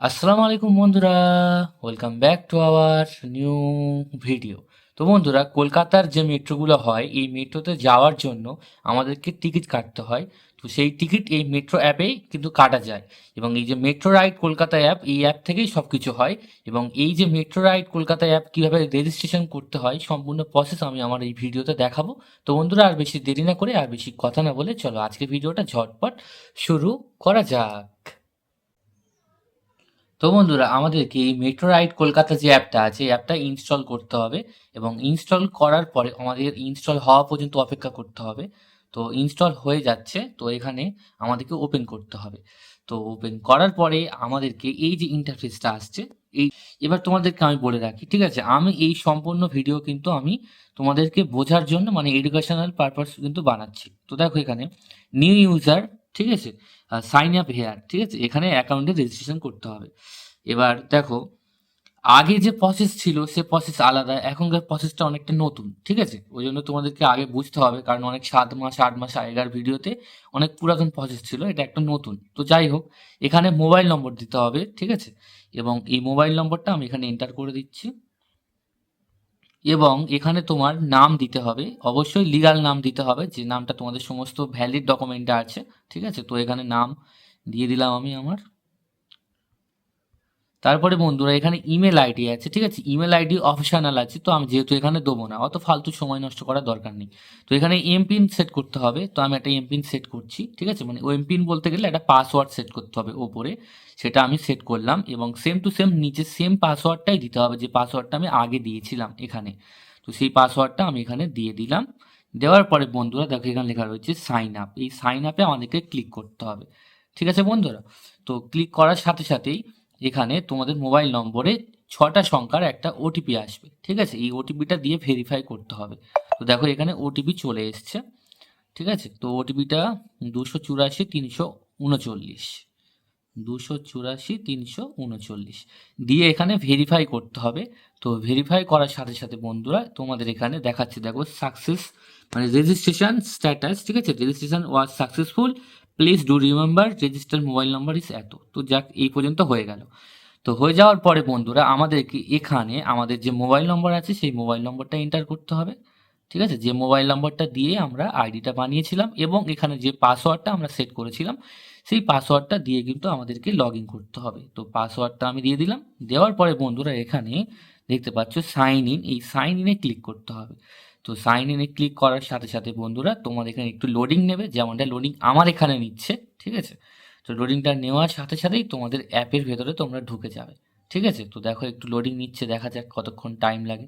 আসসালামু আলাইকুম বন্ধুরা welcome back to our new video তো বন্ধুরা, কলকাতার যে মেট্রোগুলো হয়, এই মেট্রোতে যাওয়ার জন্য আমাদেরকে টিকিট কাটতে হয়। তো সেই টিকিট এই মেট্রো অ্যাপেই কিন্তু কাটা যায় এবং এই যে মেট্রো রাইড কলকাতা অ্যাপ, এই অ্যাপ থেকেই সব কিছু হয় এবং এই যে মেট্রো রাইড কলকাতা অ্যাপ কীভাবে রেজিস্ট্রেশন করতে হয়, সম্পূর্ণ প্রসেস আমি আমার এই ভিডিওতে দেখাবো। তো বন্ধুরা, আর বেশি দেরি না করে আর বেশি কথা না বলে চলো আজকে ভিডিওটা ঝটপট শুরু করা যাক। তো বন্ধুরা, আমাদেরকে এই মেট্রো রাইড কলকাতা যে অ্যাপটা আছে, এই অ্যাপটা ইনস্টল করতে হবে এবং ইনস্টল করার পরে আমাদের ইনস্টল হওয়া পর্যন্ত অপেক্ষা করতে হবে। তো ইনস্টল হয়ে যাচ্ছে, তো এখানে আমাদেরকে ওপেন করতে হবে। তো ওপেন করার পরে আমাদেরকে এই যে ইন্টারফেসটা আসছে, এই এবার তোমাদেরকে আমি বলে রাখি, ঠিক আছে? আমি এই সম্পূর্ণ ভিডিও কিন্তু আমি তোমাদেরকে বোঝার জন্য মানে এডুকেশনাল পারপাস কিন্তু বানাচ্ছি। তো দেখো এখানে নিউ ইউজার ঠিক আছে? সাইন আপ হেয়ার ঠিক আছে? এখানে অ্যাকাউন্টে রেজিস্ট্রেশন করতে হবে। এবার দেখো, আগে যে প্রসেস ছিল, সে প্রসেস আলাদা। এখনকার প্রসেসটা অনেকটা নতুন, ঠিক আছে? ওই জন্য তোমাদেরকে আগে বুঝতে হবে, কারণ অনেক সাত মাস, আট মাস আগেকার ভিডিওতে অনেক পুরাতন প্রসেস ছিল, এটা একটা নতুন। তো যাই হোক, এখানে মোবাইল নম্বর দিতে হবে, ঠিক আছে? এবং এই মোবাইল নম্বরটা আমি এখানে এন্টার করে দিচ্ছি। এবং এখানে তোমার নাম দিতে হবে। অবশ্যই লিগাল নাম দিতে হবে, যে নামটা তোমাদের সমস্ত ভ্যালিড ডকুমেন্টে আছে, ঠিক আছে? তো এখানে নাম দিয়ে দিলাম আমি আমার। তারপরে বন্ধুরা, এখানে ইমেল আইডি আছে, ঠিক আছে? ইমেল আইডি অপশনাল আছে, তো আমি যেহেতু এখানে দেবো না, অত ফালতু সময় নষ্ট করার দরকার নেই। তো এখানে এমপিন সেট করতে হবে, তো আমি একটা এমপিন সেট করছি, ঠিক আছে? মানে ও এমপিন বলতে গেলে একটা পাসওয়ার্ড সেট করতে হবে ওপরে, সেটা আমি সেট করলাম এবং সেম টু সেম নিচে সেম পাসওয়ার্ডটাই দিতে হবে, যে পাসওয়ার্ডটা আমি আগে দিয়েছিলাম এখানে। তো সেই পাসওয়ার্ডটা আমি এখানে দিয়ে দিলাম, দেওয়ার পরে বন্ধুরা দেখো এখানে লেখা রয়েছে সাইন আপ এই সাইন আপে আমাদেরকে ক্লিক করতে হবে, ঠিক আছে বন্ধুরা? তো ক্লিক করার সাথে সাথেই এখানে তোমাদের মোবাইল নম্বরে ছটা সংখ্যার একটা ওটিপি আসবে, ঠিক আছে? এই ওটিপিটা দিয়ে ভেরিফাই করতে হবে। তো দেখো, এখানে ওটিপি চলে এসছে, ঠিক আছে? তো ওটিপিটা দুশো চুরাশি তিনশো উনচল্লিশ, দুশো চুরাশি তিনশো উনচল্লিশ। দিয়ে এখানে ভেরিফাই করতে হবে। তো ভেরিফাই করার সাথে সাথে বন্ধুরা, তোমাদের এখানে দেখাচ্ছে, দেখো সাকসেস মানে রেজিস্ট্রেশন স্ট্যাটাস ঠিক আছে? Registration was successful please do remember register mobile number is এত। তো যাক, এই পর্যন্ত হয়ে গেল। তো হয়ে যাওয়ার পরে বন্ধুরা, আমাদেরকে এখানে আমাদের যে মোবাইল নম্বর আছে, সেই মোবাইল নম্বরটা এন্টার করতে হবে। ঠিক আছে? যে মোবাইল নম্বরটা দিয়ে আমরা আইডিটা বানিয়েছিলাম এবং এখানে যে পাসওয়ার্ডটা আমরা সেট করেছিলাম, সেই পাসওয়ার্ডটা দিয়ে কিন্তু আমাদেরকে লগ করতে হবে। তো পাসওয়ার্ডটা আমি দিয়ে দিলাম। দেওয়ার পরে বন্ধুরা এখানে দেখতে পাচ্ছ সাইন ইন এই সাইন ইনে ক্লিক করতে হবে। তো সাইন ইনে ক্লিক করার সাথে সাথে বন্ধুরা তোমার এখানে একটু লোডিং নেবে, যেমনটা লোডিং আমার এখানে নিচ্ছে, ঠিক আছে? তো লোডিংটা নেওয়ার সাথে সাথেই তোমাদের অ্যাপের ভেতরে তোমরা ঢুকে যাবে, ঠিক আছে? তো দেখো একটু লোডিং নিচ্ছে, দেখা যাক কতক্ষণ টাইম লাগে।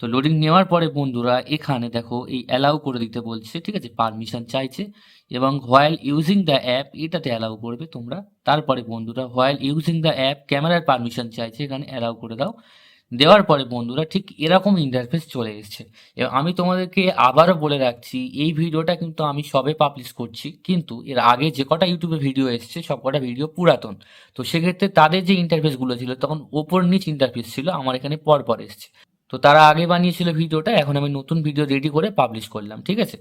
তো লোডিং নেওয়ার পরে বন্ধুরা এখানে দেখো এই অ্যালাউ করে দিতে বলছে, ঠিক আছে? পারমিশন চাইছে এবং হোয়াইল ইউজিং দ্য অ্যাপ এটাতে অ্যালাউ করবে তোমরা। তারপরে বন্ধুরা হোয়াইল ইউজিং দ্য অ্যাপ ক্যামেরার পারমিশন চাইছে, এখানে অ্যালাউ করে দাও। দেওয়ার পরে বন্ধুরা ঠিক এরকম ইন্টারফেস চলে এসছে। এবং আমি তোমাদেরকে আবারও বলে রাখছি, এই ভিডিওটা কিন্তু আমি সবে পাবলিশ করছি, কিন্তু এর আগে যে কটা ইউটিউবে ভিডিও এসছে, সব কটা ভিডিও পুরাতন। তো সেক্ষেত্রে তাদের যে ইন্টারফেসগুলো ছিল, তখন ওপর নিচ ইন্টারফেস ছিল, আমার এখানে পর পর এসছে। তো তারা আগে বানিয়েছিল ভিডিওটা, এখন আমি নতুন ভিডিও রেডি করে পাবলিশ করলাম, ঠিক আছে?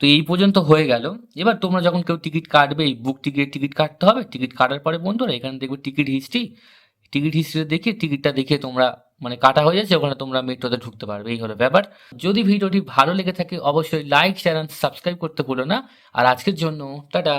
তো এই পর্যন্ত হয়ে গেল। এবার তোমরা যখন কেউ টিকিট কাটবে, এই বুক টিকিট টিকিট কাটতে হবে। টিকিট কাটার পরে বন্ধুরা, এখানে দেখবে টিকিট হিস্ট্রি টিকিট হিস্ট্রি দেখে টিকিটটা দেখে তোমরা মানে কাটা হয়ে যাচ্ছে, ওখানে তোমরা মেট্রোতে ঢুকতে পারবে, এই হলো ব্যাপার। যদি ভিডিওটি ভালো লেগে থাকে, অবশ্যই লাইক শেয়ার সাবস্ক্রাইব করতে ভুলো না। আর আজকের জন্য, টাটা!